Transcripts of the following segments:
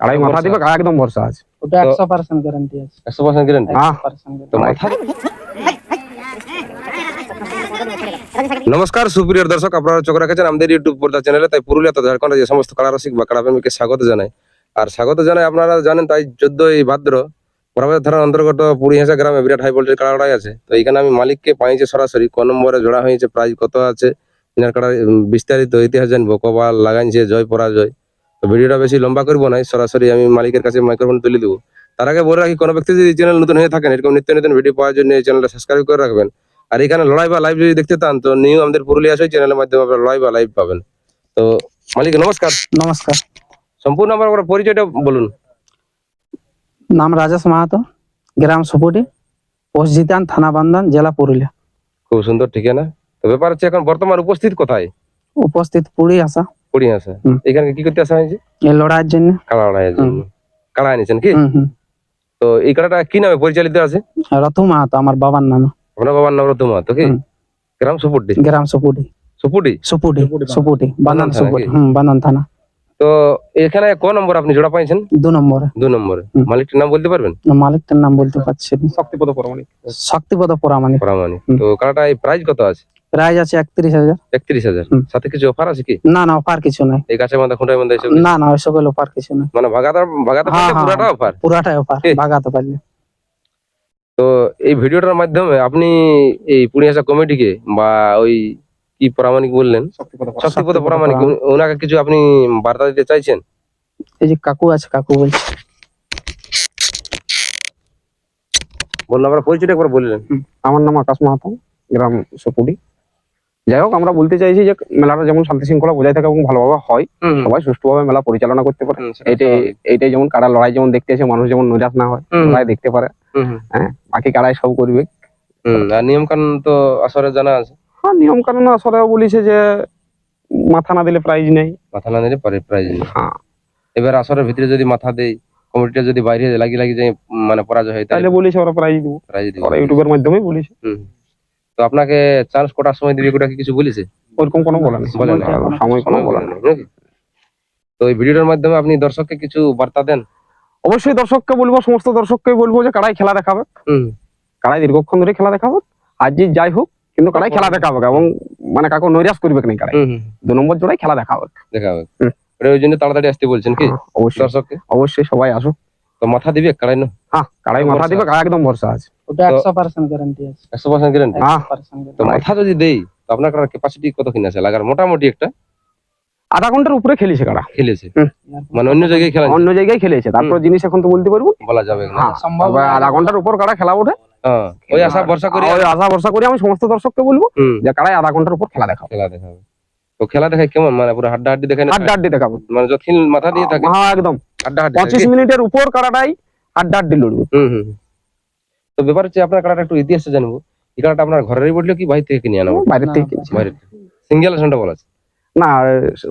কাড়াই মাথা দিবে কাড়া একদম ভরসা আছে। ওটা গ্যারান্টি গ্যারেন্টি হ্যাঁ। তো মাথা নমস্কার সুপ্রিয় দর্শক আপনারা চোখ রাখেছেন আমাদের ইউটিউব পর্দা চ্যানেলে তাই পুরুলিয়া তো ঝাড়খণ্ডে যে সমস্ত কাড়া রসিক বা কাড়া প্রেমীকে স্বাগত জানাই। আর স্বাগত জানাই আপনারা জানেন তাই চোদ্দই ভাদ্র বরাবর থানার অন্তর্গত পুরিহাসা গ্রামে বিরাট হাই ভোল্টেজ কাড়া লড়াই আছে। তো এখানে আমি মালিককে পাইছি সরাসরি ক নম্বরে জোড়া হয়েছে প্রাইজ কত আছে এনার কাড়ার বিস্তারিত ইতিহাস জানব কবার লাগাইছে জয় পরাজয়। তো ভিডিওটা বেশি লম্বা করব না সরাসরি আমি মালিকের কাছে মাইক্রোফোন তুলে দেবো। তার আগে বলে রাখি কোনো ব্যক্তি যদি চ্যানেল নতুন হয়ে থাকেন এরকম নিত্য নতুন ভিডিও পাওয়ার জন্য এই চ্যানেলটা সাবস্ক্রাইব করে রাখবেন। আর এখানে লড়াই বা লাইভ যদি দেখতে চান তো নিউ আমাদের পুরুলিয়া আসে চ্যানেলের মাধ্যমে আপনারা লড়াই বা লাইভ পাবেন। তো মালিক নমস্কার। নমস্কার। সম্পূর্ণ আমার পরিচয়টা বলুন। নাম রাজেশ মাহাতো গ্রাম সুপুটি পোস্ট জিতান থানা বান্ধান জেলা পুরুলিয়া। খুব সুন্দর ঠিকানা। তো ব্যাপার হচ্ছে এখন বর্তমান উপস্থিত কোথায়? উপস্থিত পুরী আসা পুরী আসা এখানে কি করতে আসা হয়েছে লড়াইয়ের জন্য। কাড়া লড়াইয়ের জন্য। কাড়া এনেছেন কি? হুম, হুম। তো এই কাড়াটা কি নামে পরিচালিত আছে? রথু মাহাতো আমার বাবার নাম। আপনার বাবার নাম রতমা তো কি? গ্রাম সুপুটি? গ্রাম সুপুটি। সুপুটি? সুপুটি সুপুটি বান্ধান সুপুটি হুম বান্ধান থানা। তো এখানে ক নম্বর আপনি জোড়া পাইছেন? দু নম্বরে। দু নম্বরে। মালিকটার নাম বলতে পারবেন? মালিকটার নাম বলতে পারছি না। শক্তিপদ পরমাণিক শক্তিপদ পরামানিক পরামানি হুম। তো এই প্রাইস কত আছে? প্রাইজ আছে একত্রিশ হাজার। একত্রিশ হাজার। সাথে কিছু অফার আছে কি? না না অফার কিছু নাই। এই গাছের মধ্যে খুঁটার মধ্যে না না ওই সকল অফার কিছু নাই। মানে ভাগাতে ভাগাতে হ্যাঁ, হ্যাঁ, পুরাটা। অফার পুরাটাই অফার ঠিক। পারলে। তো এই ভিডিওটার মাধ্যমে আপনি এই পুরিয়াসা কমিটিকে বা ওই কি পরামানিক বললেন? শক্তিপদ। উনি- ওনাকে কিছু আপনি বার্তা দিতে চাইছেন? এই যে কাকু আছে কাকু বলছে। বলুন আপনার পরিচয়টা একবার বললেন। আমার নাম আকাশ মাহাতো গ্রাম সুপুটি যাই হোক আমরা বলতে চাইছি যে মেলাটা যেমন শান্তি শৃঙ্খলা বজায় থাকে এবং ভালোভাবে হয় সবাই সুষ্ঠুভাবে মেলা পরিচালনা করতে পারে। এটাই এইটাই যেমন কারা লড়াই যেমন দেখতে আসে মানুষ যেমন নৈরাশ না হয় লড়াই দেখতে পারে। হ্যাঁ বাকি কারাই সব করবে। নিয়ম কানুন তো আসরে জানা আছে? হ্যাঁ নিয়ম কানুন আসলে বলেছে যে মাথা না দিলে প্রাইজ নেই। মাথা না দিলে প্রাইজ নেই। হ্যাঁ। এবার আসরের ভিতরে যদি মাথা দেই কমিটিটা যদি বাইরে লাগি লাগি যায় মানে পরাজয় হয় তাহলে বলেছে ওরা প্রাইজ দিব। প্রাইজ দিবে। ইউটিউবের মাধ্যমেই বলেছে। হুম। তো আপনাকে চান্স কটার সময় দিবে ওটা কি কিছু বলেছে? ওরকম কোনো বলে নেই বলে না। সময় কোনো বলে নেই? তো এই ভিডিওটার মাধ্যমে আপনি দর্শককে কিছু বার্তা দেন? অবশ্যই দর্শককে বলব সমস্ত দর্শককে বলব যে কারাই খেলা দেখাবে। হুম। কারাই দীর্ঘক্ষণ ধরে খেলা দেখাবে। আজ যে যাই হোক কিন্তু কারাই খেলা দেখাবে এবং মানে কাকু নৈরাস করবে না কারাই হুম, হুম, দু নম্বর জোড়াই খেলা দেখাবে। দেখা হবে হুম। ওটা ওই জন্য তাড়াতাড়ি আসতে বলছেন কি অবশ্যই। দর্শককে? অবশ্যই সবাই আসুক। তো মাথা দিবে কারাই না? হ্যাঁ কারাই মাথা দিবে একদম ভরসা আছে। ওটা গ্যারান্টি আছে। গ্যারেন্টি হ্যাঁ। তো মাথা যদি দেই তো আপনার ক্যাপাসিটি কতক্ষণ আছে? লাগার মোটামুটি একটা আধা ঘণ্টার উপরে খেলেছে কারা? খেলেছে। মানে অন্য জায়গায় খেলা অন্য জায়গায় খেলেছে। তারপর জিনিস এখন তো বলতে পারব? বলা যাবে না। হ্যাঁ। সম্ভব আধা ঘণ্টার উপর কারা খেলা ওঠে? হ্যাঁ, ওই আশা ভরসা করি ওই আশা ভরসা করি আমি সমস্ত দর্শককে বলব যে কারাই আধা ঘণ্টার উপর খেলা দেখাবো। খেলা দেখাবে। তো খেলা দেখায় কেমন? মানে পুরো হাড্ডা হাড্ডি দেখে না? আড্ডা আড্ডি দেখাবো। মানে যতক্ষণ মাথা দিয়ে থাকে। হ্যাঁ একদম। হাড্ডা হাড্ডি পঁচিশ মিনিটের উপর কারাটাই আড্ডা আড্ডি লড়বে হুম হুম। তো ব্যাপার হচ্ছে আপনার কাটাটা একটু ইতিহাস জানব। এই কাটাটা আপনার ঘরেরই বলল কি বাইরে থেকে কিনে আনা বাইরের থেকে কিনছে। বাইরে সিঙ্গেল আসনটা বলা আছে? না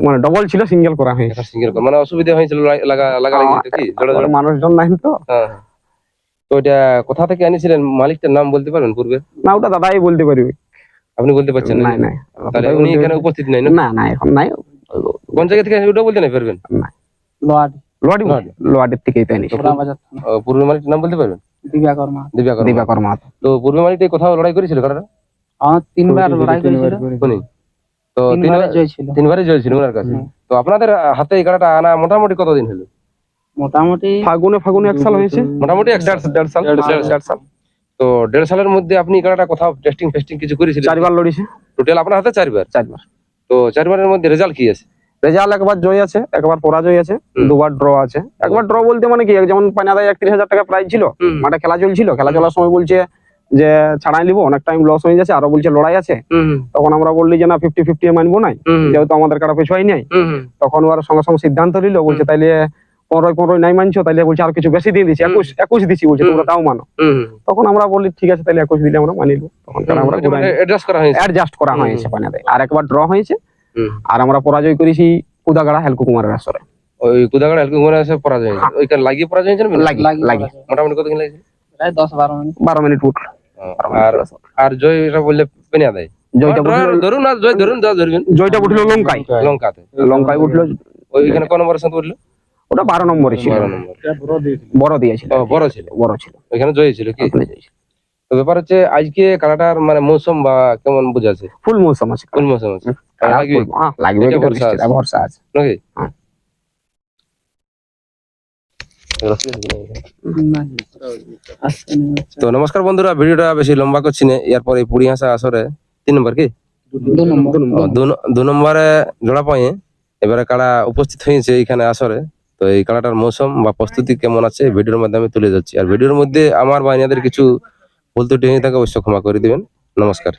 মানে ডবল ছিল সিঙ্গেল করা হয়েছে। সিঙ্গেল মানে অসুবিধা হয়েছিল লা- লাগা লাগা লাগি তো কি? জোড়া জোড়া। মানুষজন নাই তো। হ্যাঁ হ্যাঁ। তো এটা কোথা থেকে আনিছিলেন? মালিকটার নাম বলতে পারবেন পূর্বে? না ওটা দাদাই বলতে পারবে। আপনি বলতে পারছেন না? নাই নাই। তাহলে দাদাই উনি বলতে এখানে উপস্থিত নাই না? না না এখন নাই। কোন জায়গা থেকে ওটা বলতে নাই পারবেন লোয়াডি লোয়াডি লোহাটি। লোয়াডির থেকেই তাই বাজার থানা। ও, পূর্বে মালিকটার নাম বলতে পারবেন? দিব্যাকর মাহাতো। দিব্যাকর দিবাকর মাহাতো। তো পূর্বে মালিকটা কোথাও লড়াই করেছিল কাটাটা আমার তিনবার লড়াই করেছিল। উনি তো তিনবারে জয় ছিল তিনবারই জয়েছিল ওনার কাছে। তো আপনাদের হাতে এই আনা মোটামুটি কতদিন হলো? মোটামুটি ফাগুনে ফাগুনে এক সাল হয়েছে। মোটামুটি এক দেড় দেড় সাল। দেড় সাল। তো দেড় সালের মধ্যে আপনি এই কোথাও টেস্টিং ফেস্টিং কিছু করেছিলেন? চারবার লড়িছে। টোটাল আপনার হাতে চারবার? চারবার। তো চারবারের মধ্যে রেজাল্ট কি আছে? রেজাল্ট একবার জয় আছে একবার পরাজয় আছে দুবার ড্র আছে। একবার ড্র বলতে মানে কি যেমন পানাদায় একত্রিশ হাজার টাকা প্রাইজ ছিল মাঠে খেলা চলছিল খেলা চলার সময় বলছে যে ছাড়াই নিবো অনেক টাইম লস হয়ে যাচ্ছে আরও বলছে লড়াই আছে। তখন আমরা বললি যে না ফিফটি ফিফটি মানবো নাই যেহেতু আমাদের কাটা পিছুয়াই নাই তখন ওরা সঙ্গে সঙ্গে সিদ্ধান্ত নিল বলছে তাইলে পনেরোই পনেরোই নাই মানছো তাইলে বলছে আর কিছু বেশি দিয়ে দিচ্ছি একুশ একুশ দিচ্ছি বলছে তোমরা তাও মানো। তখন আমরা বললি ঠিক আছে তাহলে একুশ দিলে আমরা মানিল তখন আমরা হয়েছে। অ্যাডজাস্ট করা হয়েছে পানাদায় আর একবার ড্র হয়েছে। আর আমরা পরাজয় করেছি কুদাগাড়া হেলকু কুমারের আসরে। ওই কুদাগাড় এলকো মনে আছে পরাজয় হয়েছে ওইখানে লাগিয়ে পরাজয় হয়েছে লাগি লাগি। মোটামুটি কতদিন লাগছে? প্রায় দশ বারো মিনিট। বারো মিনিট উঠ। আর আর জয় এটা বললে পেনে দেয় জয়টা উঠল ধরুন না জয় ধরুন যা ধরবেন জয়টা উঠল লঙ্কায়। লঙ্কাতে। লঙ্কায় উঠল ওইখানে কোন নম্বরের সাথে উঠল? ওটা বারো নম্বরে ছিল। বড় দিয়েছিল। বড় ছিল। বড় ছিল। ওইখানে জয়ী ছিল কি? তো ব্যাপার হচ্ছে আজকে কালাটার মানে মৌসুম বা কেমন বুঝাছে ফুল মৌসুম আছে কোন মৌসুম আছে। লাগবে? হ্যাঁ, লাগবে ভরসা আছে। নাকি? হ্যাঁ। তো নমস্কার বন্ধুরা ভিডিওটা বেশি লম্বা করছি না এরপর এই পুরি হাসা আসরে। তিন নম্বর কি? দু নম্বর। জোড়া পাই এবারে কাড়া উপস্থিত হয়েছে এইখানে আসরে তো এই কাড়াটার মৌসুম বা প্রস্তুতি কেমন আছে ভিডিওর মাধ্যমে তুলে যাচ্ছি আর ভিডিওর মধ্যে আমার বা কিছু ভুল ত্রুটি হয়ে থাকে অবশ্য ক্ষমা করে দিবেন। নমস্কার।